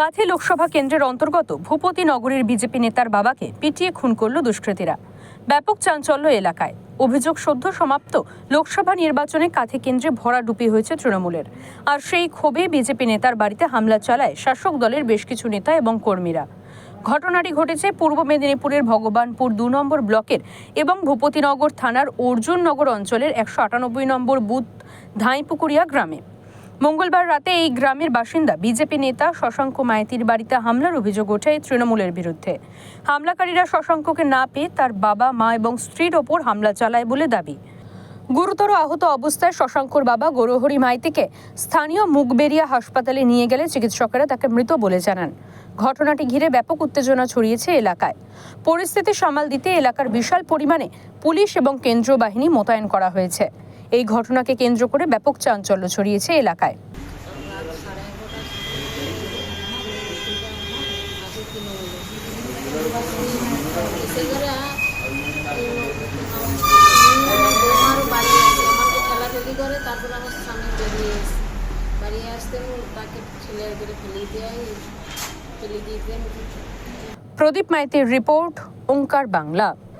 কাথি লোকসভা কেন্দ্রের অন্তর্গত ভূপতি নগরীর বিজেপি নেতার বাবাকে পিটিয়ে খুন করল দুষ্কৃতীরা। ব্যাপক চাঞ্চল্য এলাকায়। অভিযোগ সদ্য সমাপ্ত। লোকসভা নির্বাচনে কাথি কেন্দ্রে ভরাডুপি হয়েছে তৃণমূলের। আর সেই ক্ষোভে বিজেপি নেতার বাড়িতে হামলা চালায় শাসক দলের বেশ কিছু নেতা এবং কর্মীরা। ঘটনাটি ঘটেছে পূর্ব মেদিনীপুরের ভগবানপুর দু নম্বর ব্লকের এবং ভূপতিনগর থানার অর্জুননগর অঞ্চলের একশো আটানব্বই নম্বর বুথ ধাইপুকুরিয়া গ্রামে। মঙ্গলবার রাতে এই গ্রামের বাসিন্দা বিজেপি নেতা শশাঙ্ক মাইতির বাড়িতে হামলার অভিযোগ ওঠে তৃণমূলের বিরুদ্ধে। হামলাকারীরা শশাঙ্ককে না পেয়ে তার বাবা, মা এবং স্ত্রীর ওপর হামলা চালায় বলে দাবি। গুরুতর আহত অবস্থায় শশাঙ্কর বাবা গৌরহরি মাইতিকে স্থানীয় মুগবেরিয়া হাসপাতালে নিয়ে গেলে চিকিৎসকেরা তাকে মৃত বলে জানান। ঘটনাটি ঘিরে ব্যাপক উত্তেজনা ছড়িয়েছে এলাকায়। পরিস্থিতি সামাল দিতে এলাকার বিশাল পরিমাণে পুলিশ এবং কেন্দ্রীয় বাহিনী মোতায়েন করা হয়েছে। এই ঘটনাকে কেন্দ্র করে ব্যাপক চাঞ্চল্য ছড়িয়েছে এলাকায়। প্রদীপ মাইতির রিপোর্ট ওঙ্কার বাংলা।